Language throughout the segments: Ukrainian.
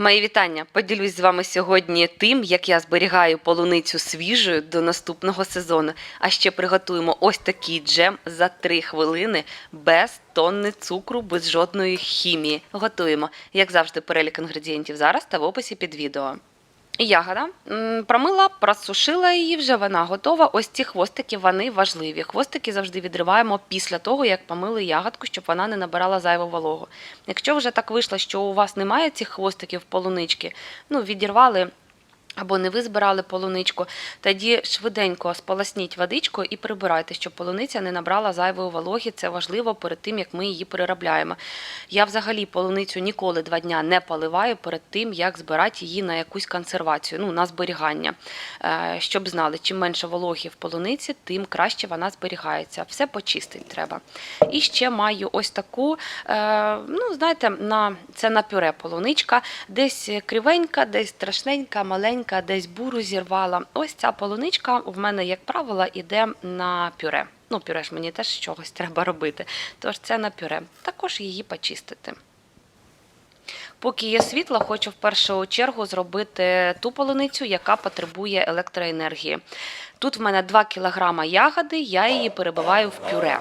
Мої вітання. Поділюсь з вами сьогодні тим, як я зберігаю полуницю свіжою до наступного сезону. А ще приготуємо ось такий джем за 3 хвилини без тонни цукру, без жодної хімії. Готуємо, як завжди, перелік інгредієнтів зараз та в описі під відео. Ягода промила, просушила її, вже вона готова. Ось ці хвостики вони важливі. Хвостики завжди відриваємо після того, як помили ягодку, щоб вона не набирала зайву вологу. Якщо вже так вийшло, що у вас немає цих хвостиків полунички, ну відірвали. Або не ви збирали полуничку, тоді швиденько сполосніть водичкою і прибирайте, щоб полуниця не набрала зайвої вологи. Це важливо перед тим, як ми її переробляємо. Я взагалі полуницю ніколи два дня не поливаю перед тим, як збирати її на якусь консервацію, ну на зберігання. Е, Щоб знали, чим менше вологи в полуниці, тим краще вона зберігається. Все почистити треба. І ще маю ось таку, е, ну знаєте, на це на пюре полуничка, десь кривенька, десь страшненька, маленька, десь буру зірвала. Ось ця полуничка в мене, як правило, іде на пюре. Ну, пюре ж мені теж чогось треба робити. Тож це на пюре. Також її почистити. Поки є світло, хочу в першу чергу зробити ту полуницю, яка потребує електроенергії. Тут в мене 2 кг ягоди, я її перебиваю в пюре.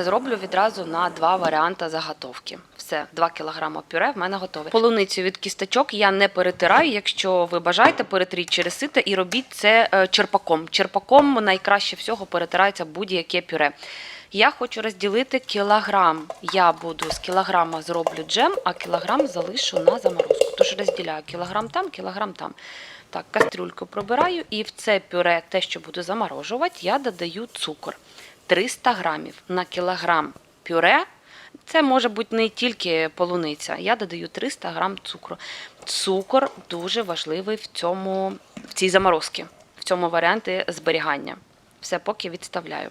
Зроблю відразу на два варіанти заготовки. Все, 2 кг пюре в мене готове. Полуницю від кісточок я не перетираю. Якщо ви бажаєте, перетріть через сито і робіть це е, черпаком. Черпаком найкраще всього перетирається будь-яке пюре. Я хочу розділити кілограм. Я буду з кілограма зроблю джем, а кілограм залишу на заморозку. Тож розділяю кілограм там, кілограм там. Так, кастрюльку пробираю і в це пюре, те, що буду заморожувати, я додаю цукор. 300 грамів на кілограм пюре. Це може бути не тільки полуниця. Я додаю 300 грам цукру. Цукор дуже важливий в цьому, в цій заморозці, в цьому варіанті зберігання. Все поки відставляю.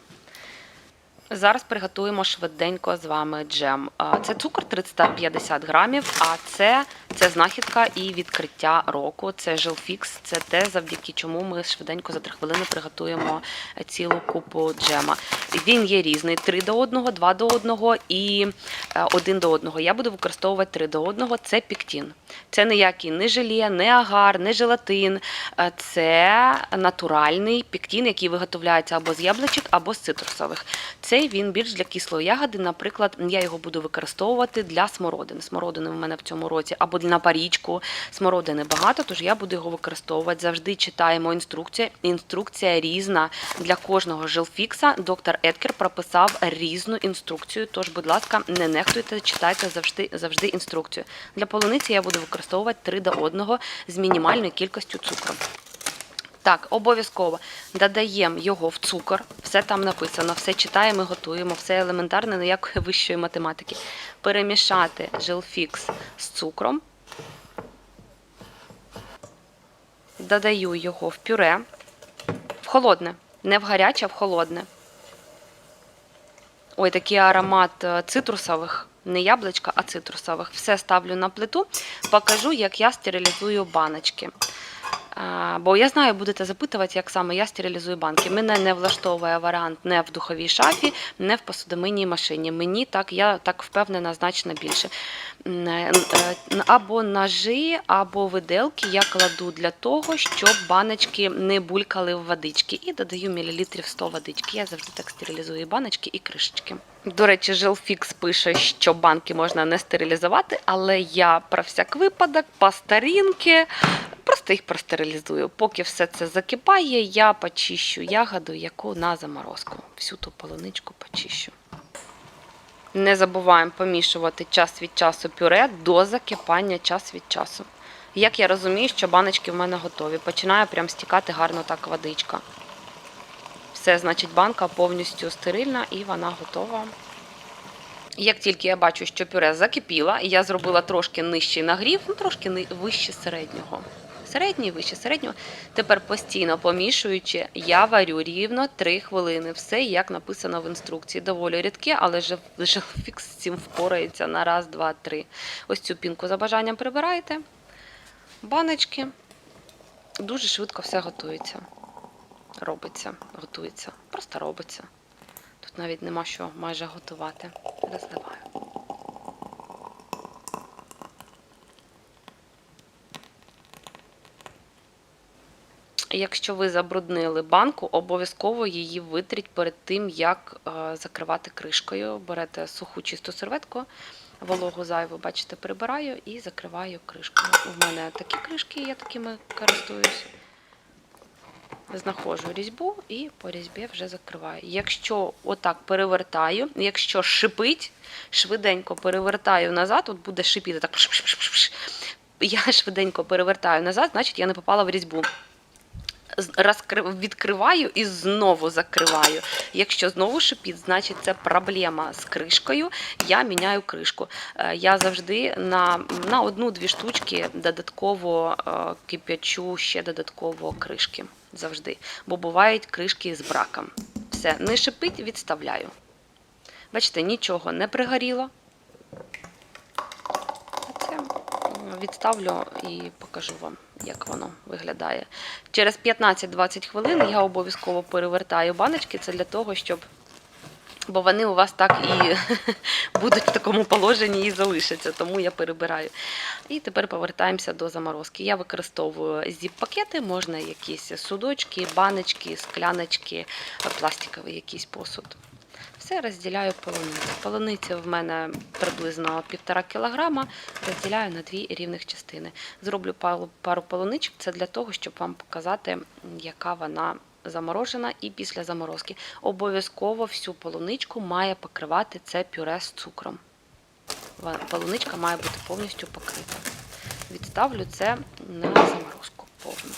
Зараз приготуємо швиденько з вами джем. Це цукор 350 грамів, а це, це знахідка і відкриття року. Це жилфікс, це те, завдяки чому ми швиденько за 3 хвилини приготуємо цілу купу джема. Він є різний: 3 до 1, 2 до 1 і 1 до 1. Я буду використовувати 3 до 1. Це піктін. Це ніякий не желе, не агар, не желатин. Е, Це натуральний піктін, який виготовляється або з яблучок, або з цитрусових. Цей він більш для кислої ягоди. Наприклад, я його буду використовувати для смородини. Смородини в мене в цьому році, або на парічку. Смородини багато, тож я буду його використовувати. Завжди читаємо інструкцію. Інструкція різна для кожного жилфікса. Доктор Еткер прописав різну інструкцію. Тож, будь ласка, не нехтуйте, читайте завжди, завжди інструкцію. Для полуниці я буду використовувати 3 до 1 з мінімальною кількістю цукру. Так, обов'язково додаємо його в цукор, все там написано, все читаємо готуємо, все елементарне, ніякої вищої математики. Перемішати жилфікс з цукром. Додаю його в пюре, в холодне, не в гаряче, а в холодне. Ой, такий аромат е, цитрусових, не яблучка, а цитрусових. Все ставлю на плиту, покажу, як я стерилізую баночки. Бо я знаю, будете запитувати, як саме я стерилізую банки. Мене не влаштовує варіант не в духовій шафі, не в посудомийній машині. Мені так, я так впевнена значно більше. Е, е, Або ножи, або виделки я кладу для того, щоб баночки не булькали в водички. І додаю мілілітрів 100 водички. Я завжди так стерилізую баночки і кришечки. До речі, Жилфікс пише, що банки можна не стерилізувати, але я про всяк випадок, по старінки, просто їх простерилізую. Поки все це закипає, я почищу ягоду, яку на заморозку. Всю ту полуничку почищу. Не забуваємо помішувати час від часу пюре до закипання час від часу. Як я розумію, що баночки в мене готові. Починає прям стікати гарно так водичка. Все, значить, банка повністю стерильна і вона готова. Як тільки я бачу, що пюре закипіло, я зробила трошки нижчий нагрів, ну трошки вище середнього. Середній, вище середнього. Тепер постійно помішуючи, я варю рівно 3 хвилини. Все як написано в інструкції. Доволі рідке, але же фікс з цим впорається на раз, два, три. Ось цю пінку за бажанням прибираєте. Баночки. Дуже швидко все готується. Робиться, готується. Просто робиться. Тут навіть нема що майже готувати. Розливаю. Якщо ви забруднили банку, обов'язково її витріть перед тим, як е, закривати кришкою. Берете суху чисту серветку, вологу зайву, бачите, прибираю і закриваю кришкою. У мене такі кришки, я такими користуюсь. Знаходжу різьбу і по різьбі вже закриваю. Якщо отак перевертаю, якщо шипить, швиденько перевертаю назад, от буде шипіти так. Я швиденько перевертаю назад, значить я не попала в різьбу. З- розкри- відкриваю і знову закриваю. Якщо знову шипить, значить це проблема з кришкою. Я міняю кришку. Е, Я завжди на, на одну-дві штучки додатково е, кип'ячу ще додатково кришки. Завжди. Бо бувають кришки з браком. Все, не шипить, відставляю. Бачите, нічого не пригоріло. Відставлю і покажу вам, як воно виглядає. Через 15-20 хвилин я обов'язково перевертаю баночки. Це для того, щоб. Бо вони у вас так і будуть в такому положенні і залишаться, тому я перебираю. І тепер повертаємося до заморозки. Я використовую зіп-пакети, можна якісь судочки, баночки, скляночки, пластиковий якийсь посуд. Все розділяю полуницю. Полуниця в мене приблизно 1,5 кг, розділяю на дві рівних частини. Зроблю пару, полуничок, це для того, щоб вам показати, яка вона заморожена і після заморозки. Обов'язково всю полуничку має покривати це пюре з цукром. Полуничка має бути повністю покрита. Відставлю це на заморозку повну.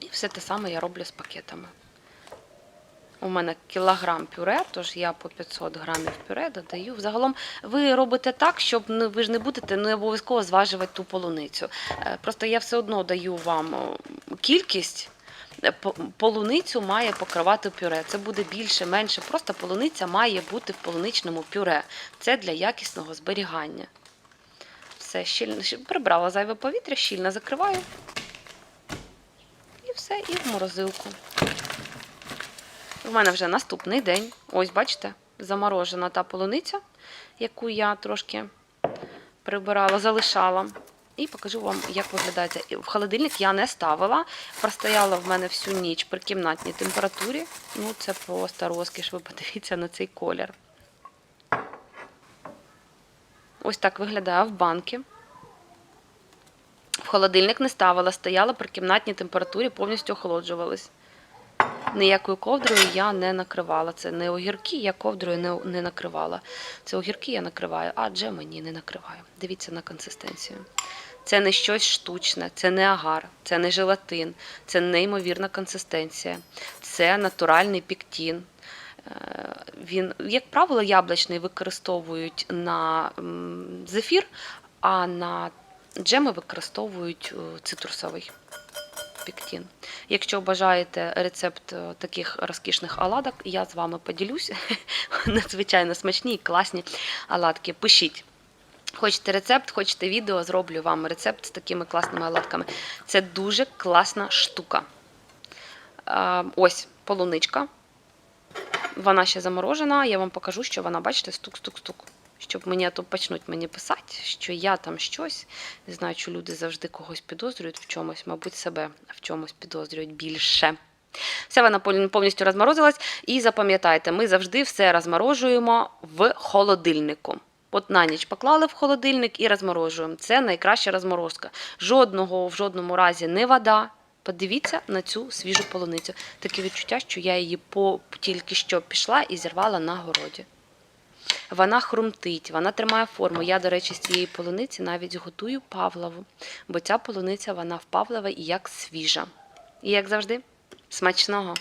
І все те саме я роблю з пакетами. У мене кілограм пюре, тож я по 500 грамів пюре додаю. Взагалом ви робите так, щоб ви ж не будете не обов'язково зважувати ту полуницю. Е, Просто я все одно даю вам кількість. Е, Полуницю має покривати пюре. Це буде більше, менше. Просто полуниця має бути в полуничному пюре. Це для якісного зберігання. Все, щільно прибрала зайве повітря, щільно закриваю. І все, і в морозилку. У мене вже наступний день. Ось, бачите, заморожена та полуниця, яку я трошки прибирала, залишала. І покажу вам, як виглядає. В холодильник я не ставила. Простояла в мене всю ніч при кімнатній температурі. Ну, це просто розкіш. Ви подивіться на цей колір. Ось так виглядає в банки. В холодильник не ставила, стояла при кімнатній температурі, повністю охолоджувалась. Ніякою ковдрою я не накривала. Це не огірки, я ковдрою не, не накривала. Це огірки я накриваю, а джем мені не накриваю. Дивіться на консистенцію. Це не щось штучне, це не агар, це не желатин, це неймовірна консистенція, це натуральний піктін. Е, Він, як правило, яблучний використовують на зефір, а на джеми використовують е, цитрусовий піктін. Якщо бажаєте рецепт е, таких розкішних оладок, я з вами поділюсь. Надзвичайно смачні і класні оладки. Пишіть. Хочете рецепт, хочете відео, зроблю вам рецепт з такими класними оладками. Це дуже класна штука. Е, Ось полуничка. Вона ще заморожена. Я вам покажу, що вона, бачите, стук-стук-стук. Щоб мені то почнуть мені писати, що я там щось. Не знаю, що люди завжди когось підозрюють в чомусь, мабуть, себе в чомусь підозрюють більше. Все вона повністю розморозилась. І запам'ятайте, ми завжди все розморожуємо в холодильнику. От на ніч поклали в холодильник і розморожуємо. Це найкраща розморозка. Жодного в жодному разі не вода. Подивіться на цю свіжу полуницю. Таке відчуття, що я її по тільки що пішла і зірвала на городі. Вона хрумтить, вона тримає форму. Я, до речі, з цієї полуниці навіть готую павлову, бо ця полуниця вона в павлова і як свіжа. І як завжди, смачного!